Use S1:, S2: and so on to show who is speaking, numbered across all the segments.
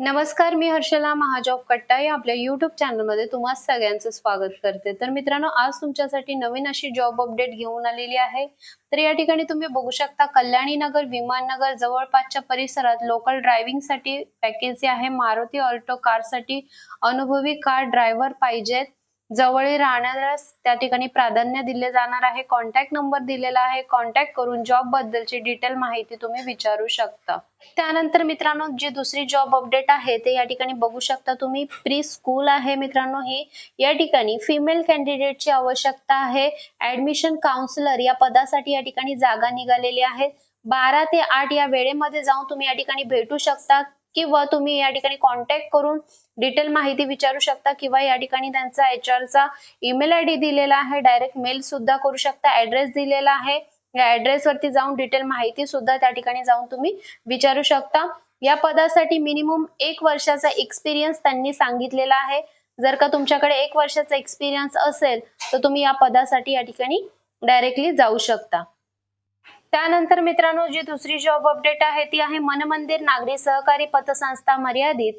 S1: नमस्कार मी हर्षला महाजॉब कट्टा या आपल्या युट्यूब चॅनलमध्ये तुम्हा सगळ्यांचं स्वागत करते. तर मित्रांनो आज तुमच्यासाठी नवीन अशी जॉब अपडेट घेऊन आलेली आहे. तर या ठिकाणी तुम्ही बघू शकता कल्याणी नगर विमाननगर जवळपासच्या परिसरात लोकल ड्रायव्हिंगसाठी पॅकेज आहे मारुती ऑल्टो कारसाठी अनुभवी कार ड्रायव्हर पाहिजेत. जवळील राहणाऱ्यास त्या ठिकाणी प्राधान्य दिले जाणार आहे. कॉन्टॅक्ट नंबर दिलेला आहे. कॉन्टॅक्ट करून जॉब बद्दलची डिटेल माहिती तुम्ही विचारू शकता. त्यानंतर मित्रांनो जी दुसरी जॉब अपडेट आहे ते या ठिकाणी बघू शकता तुम्ही. प्री स्कूल आहे मित्रांनो ही. या ठिकाणी फिमेल कॅन्डिडेटची आवश्यकता आहे. ऍडमिशन काउन्सिलर या पदासाठी या ठिकाणी जागा निघालेली आहे. बारा ते आठ या वेळेमध्ये जाऊन तुम्ही या ठिकाणी भेटू शकता. किंवा तुम्ही या ठिकाणी कॉन्टॅक्ट करून डिटेल माहिती विचारू शकता किंवा या ठिकाणी त्यांचा एच चा ईमेल आय डी दिलेला आहे. डायरेक्ट मेल सुद्धा करू शकता. ऍड्रेस दिलेला आहे. या ऍड्रेस वरती जाऊन डिटेल माहिती सुद्धा त्या ठिकाणी जाऊन तुम्ही विचारू शकता. या पदासाठी मिनिमम एक वर्षाचा एक्सपिरियन्स त्यांनी सांगितलेला आहे. जर का तुमच्याकडे एक वर्षाचा एक्सपिरियन्स असेल तर तुम्ही या पदासाठी या ठिकाणी डायरेक्टली जाऊ शकता. त्यानंतर मित्रांनो जी दुसरी जॉब अपडेट आहे ती आहे मनमंदिर नागरी सहकारी पतसंस्था मर्यादित.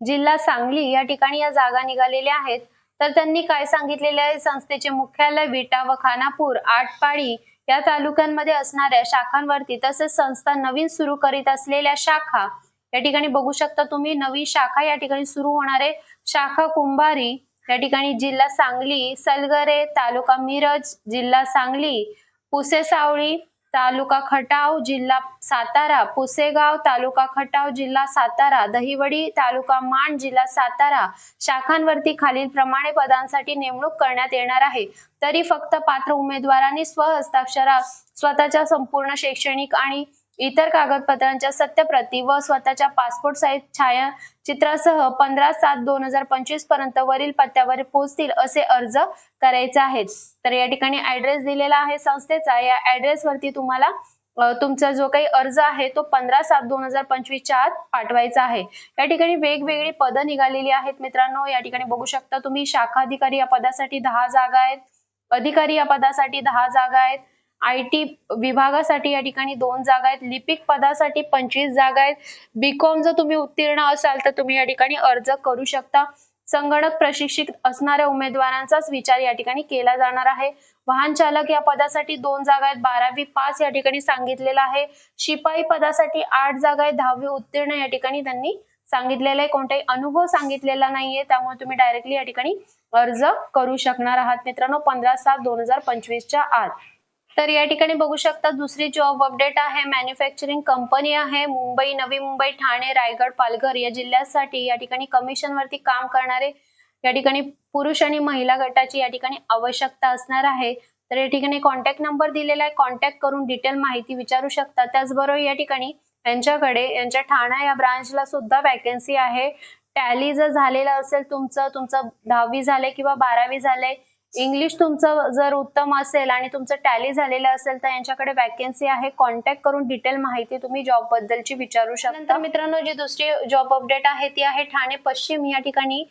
S1: जिल्हा सांगली या ठिकाणी या जागा निघालेल्या आहेत. तर त्यांनी काय सांगितलेले आहे? संस्थेचे मुख्यालय विटा व खानापूर आटपाडी या तालुक्यांमध्ये असणाऱ्या शाखांवरती तसेच संस्था नवीन सुरू करीत असलेल्या शाखा या ठिकाणी बघू शकता तुम्ही नवी शाखा या ठिकाणी सुरू होणारे शाखा कुंभारी या ठिकाणी जिल्हा सांगली सलगरे तालुका मिरज जिल्हा सांगली पुसे सावळी तालुका खटाव जिल्हा सातारा पुसेगाव तालुका खटाव जिल्हा सातारा दहिवडी तालुका माण जिल्हा सातारा शाखांवरती खालील प्रमाणे पदांसाठी नेमणूक करण्यात येणार आहे. तरी फक्त पात्र उमेदवारांनी स्वहस्ताक्षरा स्वतःच्या संपूर्ण शैक्षणिक आणि इतर कागदपत्रांच्या सत्यप्रती व स्वतःच्या पासपोर्ट साईज छायाचित्रासह पंधरा सात दोन हजार पंचवीसपर्यंत वरील पत्त्यावर पोहोचतील असे अर्ज करायचे आहेत. तर या ठिकाणी ऍड्रेस दिलेला आहे संस्थेचा. या ऍड्रेस वरती तुम्हाला तुमचा जो काही अर्ज आहे तो पंधरा सात दोन हजार पंचवीसच्या आत पाठवायचा आहे. या ठिकाणी वेगवेगळी पदं निघालेली आहेत मित्रांनो. या ठिकाणी बघू शकता तुम्ही शाखा अधिकारी या पदासाठी दहा जागा आहेत अधिकारी या पदासाठी दहा जागा आहेत आय टी विभागासाठी या ठिकाणी दोन जागा आहेत. लिपिक पदासाठी पंचवीस जागा आहेत. बीकॉम जर तुम्ही उत्तीर्ण असाल तर तुम्ही या ठिकाणी अर्ज करू शकता. संगणक प्रशिक्षित असणाऱ्या उमेदवारांचाच विचार या ठिकाणी केला जाणार आहे. वाहन चालक या पदासाठी दोन जागा आहेत. बारावी पास या ठिकाणी सांगितलेलं आहे. शिपाई पदासाठी आठ जागा आहेत. दहावी उत्तीर्ण या ठिकाणी त्यांनी सांगितलेलं आहे. कोणताही अनुभव सांगितलेला नाहीये. त्यामुळे तुम्ही डायरेक्टली या ठिकाणी अर्ज करू शकणार आहात. मित्रांनो पंधरा सात दोन हजार पंचवीसच्या आत. तर या ठिकाणी बघू शकता दुसरी जॉब अपडेट आहे. मॅन्युफॅक्चरिंग कंपनी आहे. मुंबई नवी मुंबई ठाणे रायगड पालघर या जिल्ह्यासाठी या ठिकाणी कमिशन वरती काम करणारे या ठिकाणी पुरुष आणि महिला गटाची या ठिकाणी आवश्यकता असणार आहे. तर या ठिकाणी कॉन्टॅक्ट नंबर दिलेला आहे. कॉन्टॅक्ट करून डिटेल माहिती विचारू शकता. त्याचबरोबर या ठिकाणी यांच्याकडे यांच्या ठाणा या ब्रांचला सुद्धा वॅकन्सी आहे. टॅली जर झालेलं असेल तुमचं तुमचं दहावी झाले किंवा बारावी झाले इंग्लिश तुमचं जर उत्तम असेल आणि तुमचं टॅली झालेलं असेल तर यांच्याकडे वॅकन्सी आहे. कॉन्टॅक्ट करून डिटेल माहिती तुम्ही जॉब बद्दलची विचारू शकता. मित्रांनो जी दुसरी जॉब अपडेट आहे ती आहे ठाणे पश्चिम. या ठिकाणी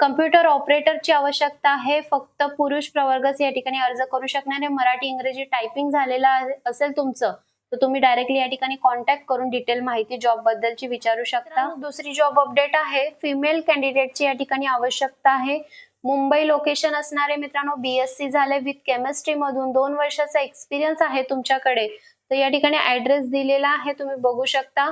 S1: कम्प्युटर ऑपरेटरची आवश्यकता आहे. फक्त पुरुष प्रवर्गच या ठिकाणी अर्ज करू शकणारे मराठी इंग्रजी टायपिंग झालेलं असेल तुमचं तर तुम्ही डायरेक्टली या ठिकाणी कॉन्टॅक्ट करून डिटेल माहिती जॉब बद्दलची विचारू शकता. दुसरी जॉब अपडेट आहे. फिमेल कॅन्डिडेटची या ठिकाणी आवश्यकता आहे. मुंबई लोकेशन असणारे मित्रांनो बीएससी झाले विथ केमिस्ट्री मधून. दोन वर्षाचा एक्सपिरियन्स आहे तुमच्याकडे. तर या ठिकाणी ऍड्रेस दिलेला आहे तुम्ही बघू शकता.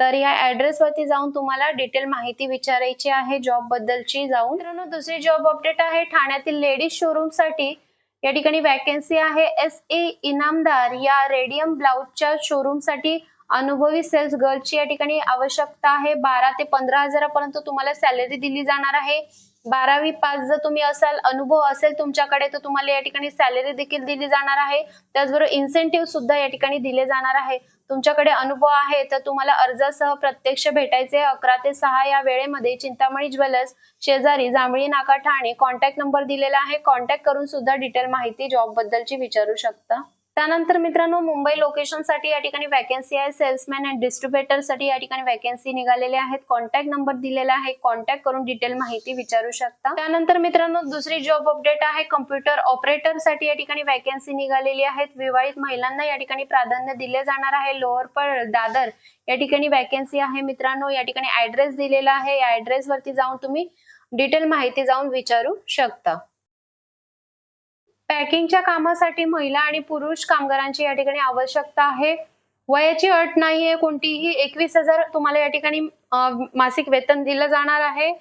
S1: तर या ऍड्रेस वरती जाऊन तुम्हाला डिटेल माहिती विचारायची आहे जॉब बद्दलची. जाऊन मित्रांनो दुसरी जॉब अपडेट आहे. ठाण्यातील लेडीज शोरूमसाठी या ठिकाणी वॅकन्सी आहे. एस ए इनामदार या रेडियम ब्लाउजच्या शोरूमसाठी अनुभवी सेल्स गर्लची या ठिकाणी आवश्यकता आहे. बारा ते पंधरा हजारापर्यंत तुम्हाला सॅलरी दिली जाणार आहे. बारावी पास जर तुम्ही असाल अनुभव असेल तुमच्याकडे तर तुम्हाला या ठिकाणी सॅलरी देखील दिली जाणार आहे. त्याचबरोबर इन्सेंटिव्ह सुद्धा या ठिकाणी दिले जाणार आहे. तुमच्याकडे अनुभव आहे तर तुम्हाला अर्जासह प्रत्यक्ष भेटायचे अकरा ते सहा या वेळेमध्ये चिंतामणी ज्वेलर्स शेजारी जांभळी नाका ठाणे कॉन्टॅक्ट नंबर दिलेला आहे. कॉन्टॅक्ट करून सुद्धा डिटेल माहिती जॉब बद्दलची विचारू शकता. त्यानंतर मित्रांनो मुंबई लोकेशनसाठी या ठिकाणी वॅकन्सी आहे. सेल्समॅन अँड डिस्ट्रीब्युटरसाठी या ठिकाणी वॅकन्सी निघालेले आहेत. कॉन्टॅक्ट नंबर दिलेला आहे. कॉन्टॅक्ट करून डिटेल माहिती विचारू शकता. त्यानंतर मित्रांनो दुसरी जॉब अपडेट आहे. कम्प्युटर ऑपरेटरसाठी या ठिकाणी वॅकन्सी निघालेली आहेत. विवाहित महिलांना या ठिकाणी प्राधान्य दिले जाणार आहे. लोअर पर दादर या ठिकाणी वॅकन्सी आहे मित्रांनो. या ठिकाणी ऍड्रेस दिलेला आहे. या ऍड्रेस वरती जाऊन तुम्ही डिटेल माहिती जाऊन विचारू शकता. पॅकिंगच्या कामासाठी महिला आणि पुरुष कामगारांची या ठिकाणी आवश्यकता आहे. वयाची अट नाही आहे कोणतीही. एकवीस हजार तुम्हाला या ठिकाणी मासिक वेतन दिलं जाणार आहे.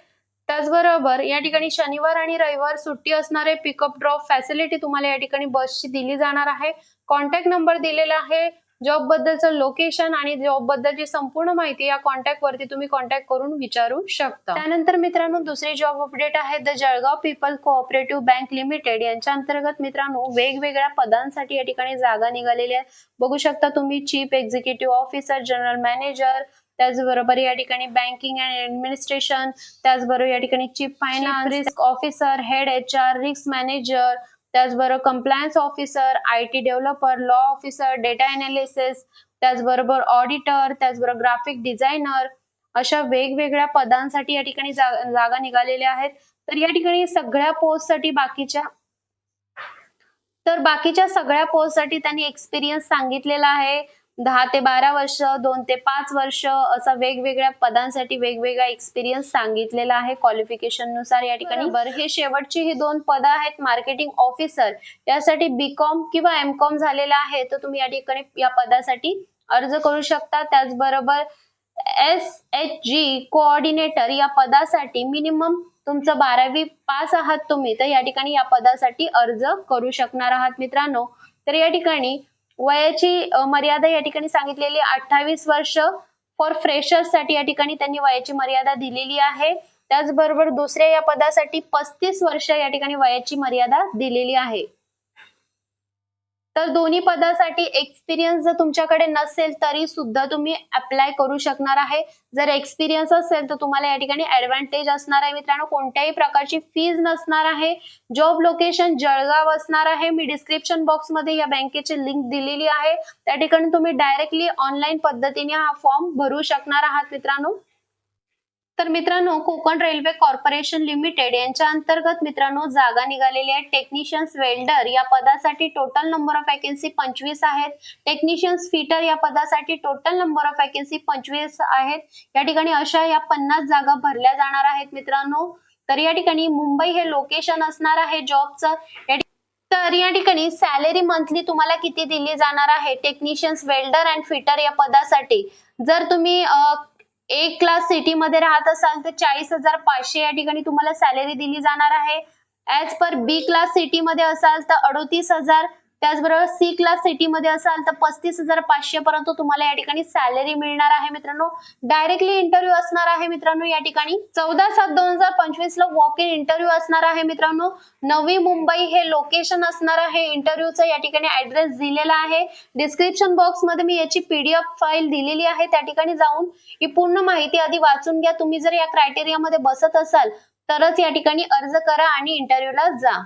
S1: त्याचबरोबर या ठिकाणी शनिवार आणि रविवार सुट्टी असणारे पिकअप ड्रॉप फॅसिलिटी तुम्हाला या ठिकाणी बसची दिली जाणार आहे. कॉन्टॅक्ट नंबर दिलेला आहे. जॉब बद्दलचं लोकेशन आणि जॉब बद्दलची संपूर्ण माहिती या कॉन्टॅक्ट वरती तुम्ही कॉन्टॅक्ट करून विचारू शकता. त्यानंतर मित्रांनो दुसरी जॉब अपडेट आहे the Jalgaon people cooperative bank limited यांच्या अंतर्गत मित्रांनो वेगवेगळ्या पदांसाठी या ठिकाणी जागा निघालेल्या आहेत बघू शकता तुम्ही chief executive officer general manager त्याचबरोबर या ठिकाणी बँकिंग अँड ऍडमिनिस्ट्रेशन त्याचबरोबर या ठिकाणी chief finance risk officer head H R risk manager त्याचबरोबर compliance officer I T developer law officer data analysis त्याचबरोबर ऑडिटर त्याचबरोबर ग्राफिक डिझायनर अशा वेगवेगळ्या पदांसाठी या ठिकाणी जागा निघालेल्या आहेत. तर या ठिकाणी सगळ्या पोस्टसाठी बाकीच्या तर बाकीच्या सगळ्या पोस्टसाठी त्यांनी एक्सपिरियन्स सांगितलेला आहे. दहा ते बारा वर्ष दोन ते पाच वर्ष असा वेगवेगळ्या पदांसाठी वेगवेगळा एक्सपिरियन्स सांगितलेला आहे. क्वालिफिकेशननुसार या ठिकाणी. बरं हे शेवटची ही दोन पदं आहेत मार्केटिंग ऑफिसर यासाठी बी कॉम किंवा एम कॉम झालेला आहे तर तुम्ही या ठिकाणी या पदासाठी अर्ज करू शकता. त्याचबरोबर एस एच जी कोऑर्डिनेटर या पदासाठी मिनिमम तुमचं बारावी पास आहात तुम्ही तर या ठिकाणी या पदासाठी अर्ज करू शकणार आहात मित्रांनो. तर या ठिकाणी वयाची मर्यादा या ठिकाणी सांगितलेली अठ्ठावीस वर्ष फॉर फ्रेशर्ससाठी या ठिकाणी त्यांनी वयाची मर्यादा दिलेली आहे. त्याचबरोबर दुसऱ्या या पदासाठी पस्तीस वर्ष या ठिकाणी वयाची मर्यादा दिलेली आहे. तर दोन्ही पदासाठी एक्सपिरियन्स जर तुमच्याकडे नसेल तरी सुद्धा तुम्ही अप्लाय करू शकणार आहे. जर एक्सपिरियन्स असेल तर तुम्हाला या ठिकाणी ऍडव्हान्टेज असणार आहे. मित्रांनो कोणत्याही प्रकारची फीज नसणार आहे. जॉब लोकेशन जळगाव असणार आहे. मी डिस्क्रिप्शन बॉक्समध्ये या बँकेची लिंक दिलेली आहे. त्या ठिकाणी तुम्ही डायरेक्टली ऑनलाईन पद्धतीने हा फॉर्म भरू शकणार आहात मित्रांनो. तर मित्रांनो कोकण रेल्वे कॉर्पोरेशन लिमिटेड यांच्या अंतर्गत मित्रांनो जागा निघालेल्या आहेत टेक्निशियन्स वेल्डर या पदासाठी टोटल नंबर ऑफ वॅकन्सी पंचवीस आहेत. टेक्निशियन्स फिटर या पदासाठी टोटल नंबर ऑफ वॅकन्सी पंचवीस आहेत. या ठिकाणी अशा या पन्नास जागा भरल्या जाणार आहेत मित्रांनो. तर या ठिकाणी मुंबई हे लोकेशन असणार आहे जॉबचं तर या ठिकाणी सॅलरी मंथली तुम्हाला किती दिली जाणार आहे? टेक्निशियन्स वेल्डर अँड फिटर या पदासाठी. जर तुम्ही एक क्लास सिटी मध्ये राहत असाल तर चाळीस हजार पाचशे या ठिकाणी तुम्हाला सॅलरी दिली जाणार आहे. As per B class city मध्ये असाल तर अडोतीस हजार त्याचबरोबर सी क्लास सिटी मध्ये असाल तर पस्तीस हजार पाचशे पर्यंत तुम्हाला या ठिकाणी सॅलरी मिळणार आहे मित्रांनो. डायरेक्टली इंटरव्ह्यू असणार आहे मित्रांनो या ठिकाणी. चौदा सात दोन हजार पंचवीस ला वॉक इन इंटरव्ह्यू असणार आहे मित्रांनो. नवी मुंबई हे लोकेशन असणार आहे. इंटरव्ह्यूचा या ठिकाणी ऍड्रेस दिलेला आहे. डिस्क्रिप्शन बॉक्समध्ये मी याची पीडीएफ फाईल दिलेली आहे. त्या ठिकाणी जाऊन ही पूर्ण माहिती आधी वाचून घ्या. तुम्ही जर या क्रायटेरियामध्ये बसत असाल तरच या ठिकाणी अर्ज करा आणि इंटरव्ह्यूला जा.